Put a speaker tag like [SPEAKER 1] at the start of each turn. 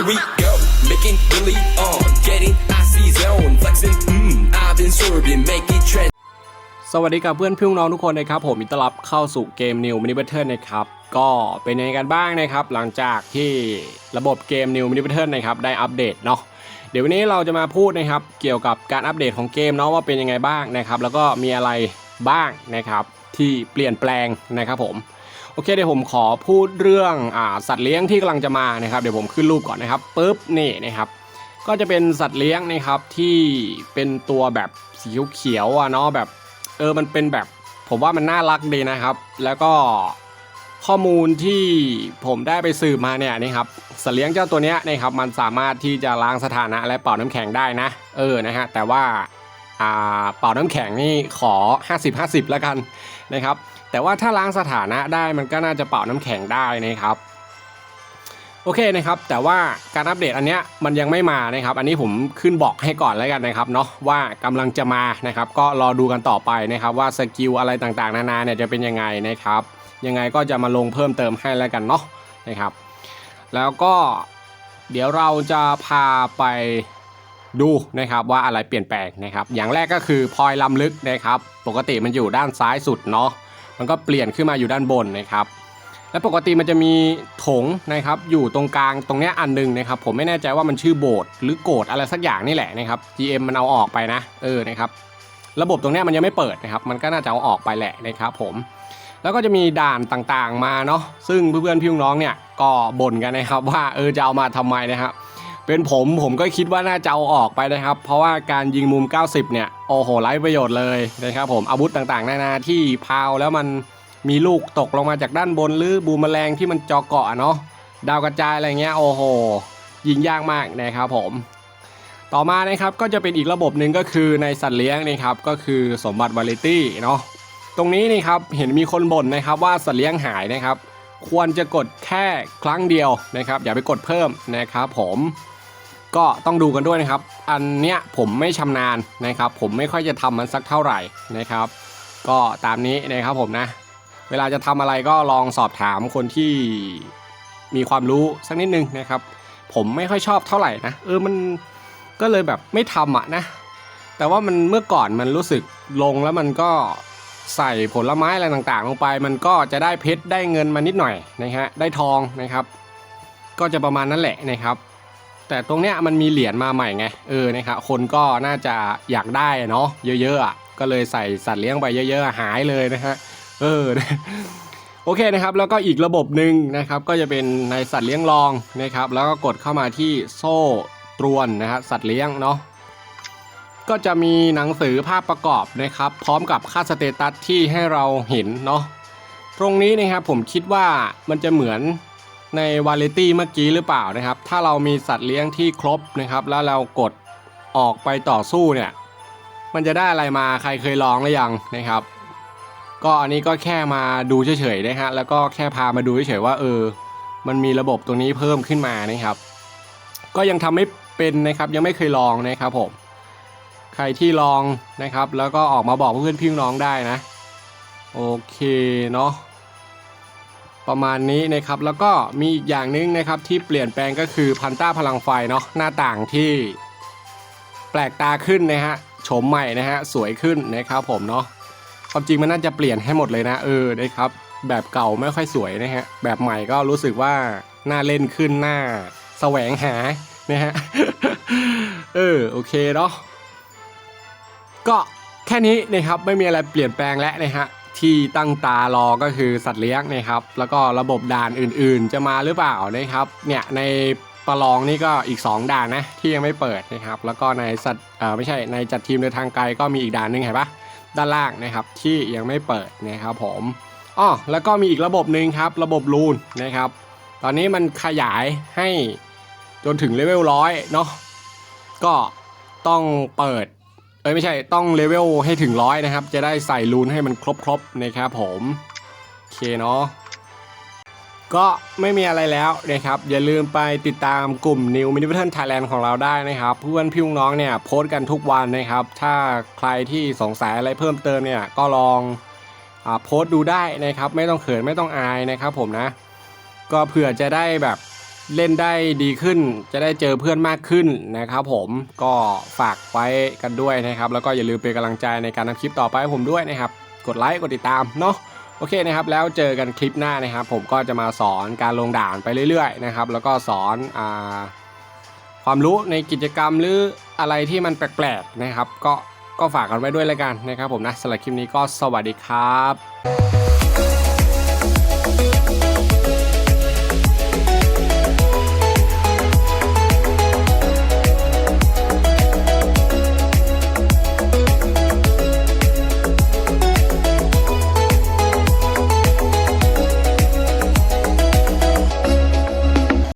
[SPEAKER 1] Here we go, making Billy on, getting icy zone, flexing. Mmm, I've been sorbing, make it trend.
[SPEAKER 2] สวัสดีกับเพื่อนพี่น้องทุกคนนะครับผมอิตรับเข้าสู่เกม New Mini Battle นะครับก็เป็นยังไงกันบ้างนะครับ หลังจากที่ระบบเกม New Mini Battle นะครับได้อัปเดตเนาะเดี๋ยววันนี้เราจะมาพูดนะครับเกี่ยวกับการอัปเดตของเกมเนาะว่าเป็นยังไงบ้างนะครับ แล้วก็มีอะไรบ้างนะครับที่เปลี่ยนแปลงนะครับผม อเคเดี๋ยวผมขอพูดเรื่องอ่าสัตว์เลี้ยงที่กำลังจะมานะครับเดี๋ยวผมขึ้นรูปก่อนนะครับปุ๊บนี่นะครับ ก็จะเป็นสัตว์เลี้ยงนะครับที่เป็นตัวแบบสีเขียวอะเนาะแบบเออมันเป็นแบบผมว่ามันน่ารักดีนะครับ แล้วก็ข้อมูลที่ผมได้ไปสืบมาเนี่ยนะครับสัตว์เลี้ยงเจ้าตัวเนี้ยนะครับมันสามารถที่จะล้างสถานะและเป่าน้ำแข็งได้นะ เออนะฮะแต่ว่า เป่าน้ำแข็งนี่ขอ 50-50 แล้วกันนะครับ แต่ว่าถ้าล้างสถานะได้มันก็น่าจะเป่าน้ำแข็งได้นะครับโอเคนะครับ แต่ว่าการอัปเดตอันเนี้ยมันยังไม่มานะครับ อันนี้ผมขึ้นบอกให้ก่อนแล้วกันนะครับเนาะว่ากำลังจะมานะครับ ก็รอดูกันต่อไปนะครับ ว่าสกิลอะไรต่างๆ นานาเนี่ยจะเป็นยังไงนะครับ ยังไงก็จะมาลงเพิ่มเติมให้แล้วกันเนาะนะครับ แล้วก็เดี๋ยวเราจะพาไป ดูนะครับว่าอะไรเปลี่ยนแปลงนะครับ อย่างแรกก็คือพลอยลำลึกนะครับ ปกติมันอยู่ด้านซ้ายสุดเนาะมันก็เปลี่ยนขึ้นมาอยู่ด้านบนนะครับ และปกติมันจะมีถงนะครับ อยู่ตรงกลางตรงเนี้ยอันหนึงนะครับ ผมไม่แน่ใจว่ามันชื่อโบสหรือโกดอะไรสักอย่างนี่แหละนะครับ GM มันเอาออกไปนะ เออนะครับระบบตรงเนี้ยมันยังไม่เปิดนะครับ มันก็น่าจะเอาออกไปแหละนะครับผม แล้วก็จะมีด่านต่างๆมาเนาะซึ่งเพื่อนๆพี่น้องเนี่ยก็บ่นกันนะครับว่าเออจะเอามาทำไมนะครับ เป็นผมผมก็คิดว่าน่าจะเอาออกไปนะครับ เพราะว่าการยิงมุม 90 เนี่ย โอ้โหไร้ประโยชน์เลยนะครับผมอาวุธต่างๆ นานาที่พาวแล้วมันมีลูกตกลงมาจากด้านบนหรือบูมแมลงที่มันเจาะเกาะเนาะดาวกระจายอะไรเงี้ยโอ้โห ยิงยากมากนะครับผมต่อมานะครับก็จะเป็นอีกระบบหนึ่งก็คือในสัตว์เลี้ยงนะครับก็คือสมบัติวาลิตี้เนาะตรงนี้นี่ครับเห็นมีคนบ่นนะครับว่าสัตว์เลี้ยงหายนะครับ ควรจะกดแค่ครั้งเดียวนะครับ อย่าไปกดเพิ่มนะครับผม ก็ต้องดูกันด้วยนะครับ อันเนี้ยผมไม่ชำนาญนะครับ ผมไม่ค่อยจะทำมันสักเท่าไหร่นะครับ ก็ตามนี้นะครับผมนะ เวลาจะทำอะไรก็ลองสอบถามคนที่มีความรู้สักนิดนึงนะครับ ผมไม่ค่อยชอบเท่าไหร่นะเออมันก็เลยแบบไม่ทำอะนะ แต่ว่ามันเมื่อก่อนมันรู้สึกลงแล้วมันก็ใส่ผลไม้อะไรต่างๆ ลงไป มันก็จะได้เพชรได้เงินมานิดหน่อยนะฮะได้ทองนะครับ ก็จะประมาณนั้นแหละนะครับ แต่ตรงเนี้ยมันมีเหรียญมาใหม่ไงเออนะครับคนก็น่าจะอยากได้เนาะเยอะๆอะก็เลยใส่สัตว์เลี้ยงไปเยอะๆหายเลยนะฮะเออโอเคนะครับแล้วก็อีกระบบหนึ่งนะครับก็จะเป็นในสัตว์เลี้ยงรองนะครับแล้วก็กดเข้ามาที่โซ่ตรวนนะฮะสัตว์เลี้ยงเนาะก็จะมีหนังสือภาพประกอบนะครับพร้อมกับค่าสเตตัสที่ให้เราเห็นเนาะตรงนี้นะครับผมคิดว่ามันจะเหมือน ในวาเลตี้เมื่อกี้หรือเปล่านะครับ ถ้าเรามีสัตว์เลี้ยงที่ครบนะครับ แล้วเรากดออกไปต่อสู้เนี่ย มันจะได้อะไรมาใครเคยลองหรือยังนะครับ ก็อันนี้ก็แค่มาดูเฉยๆนะฮะแล้วก็แค่พามาดูเฉยๆว่าเออ มันมีระบบตรงนี้เพิ่มขึ้นมานะครับ ก็ยังทำไม่เป็นนะครับยังไม่เคยลองนะครับผมใครที่ลองนะครับ แล้วก็ออกมาบอกเพื่อนพี่น้องได้นะ โอเคเนาะ ประมาณนี้นะครับ แล้วก็มีอีกอย่างหนึงนะครับที่เปลี่ยนแปลงก็คือพันต้าพลังไฟเนาะหน้าต่างที่แปลกตาขึ้นนะฮะโฉมใหม่นะฮะสวยขึ้นนะครับผมเนาะความจริงมันน่าจะเปลี่ยนให้หมดเลยนะเออนะครับ แบบเก่าไม่ค่อยสวยนะฮะแบบใหม่ก็รู้สึกว่าน่าเล่นขึ้นหน่าแสวงหานะฮะเออโอเคเนาะก็แค่นี้นะครับไม่มีอะไรเปลี่ยนแปลงแล้วนะฮะ ที่ตั้งตารอก็คือสัตว์เลี้ยงนะครับ แล้วก็ระบบด่านอื่นๆ จะมาหรือเปล่านะครับ เนี่ยในประลองนี่ก็อีก 2 ด่านนะที่ยังไม่เปิดนะครับ แล้วก็ในสัตว์อ่อไม่ใช่ในจัดทีมเดินทางไกลก็มีอีกด่านหนึงเห็นปะด้านล่างนะครับที่ยังไม่เปิดนะครับผมอ๋อแล้วก็มีอีกระบบหนึ่งครับระบบรูนนะครับ ตอนนี้มันขยายให้จนถึงเลเวลร้อยเนาะก็ต้องเปิด เอ้ยไม่ใช่ต้องเลเวลให้ถึงร้อยนะครับ จะได้ใส่รูนให้มันครบๆนะครับผมโอเคเนาะก็ไม่มีอะไรแล้วนะครับ อย่าลืมไปติดตามกลุ่ม New m i n i v i t a l Thailand ของเราได้นะครับ เพื่อนพี่น้องเนี่ยโพสต์กันทุกวันนะครับ ถ้าใครที่สงสัยอะไรเพิ่มเติมเนี่ยก็ลองอาโพสต์ดูได้นะครับ ไม่ต้องเขินไม่ต้องอายนะครับผมนะ ก็เผื่อจะได้แบบ เล่นได้ดีขึ้น จะได้เจอเพื่อนมากขึ้นนะครับผมก็ฝากไว้กันด้วยนะครับ แล้วก็อย่าลืมเป็นกำลังใจในการทำคลิปต่อไปให้ผมด้วยนะครับ กดไลค์กดติดตามเนาะโอเคนะครับแล้วเจอกันคลิปหน้านะครับ ผมก็จะมาสอนการลงด่านไปเรื่อยๆนะครับ แล้วก็สอนอ่าความรู้ในกิจกรรมหรืออะไรที่มันแปลกๆนะครับ ก็ก็ฝากกันไว้ด้วยแล้วกันนะครับ ผมนะสำหรับคลิปนี้ก็สวัสดีครับ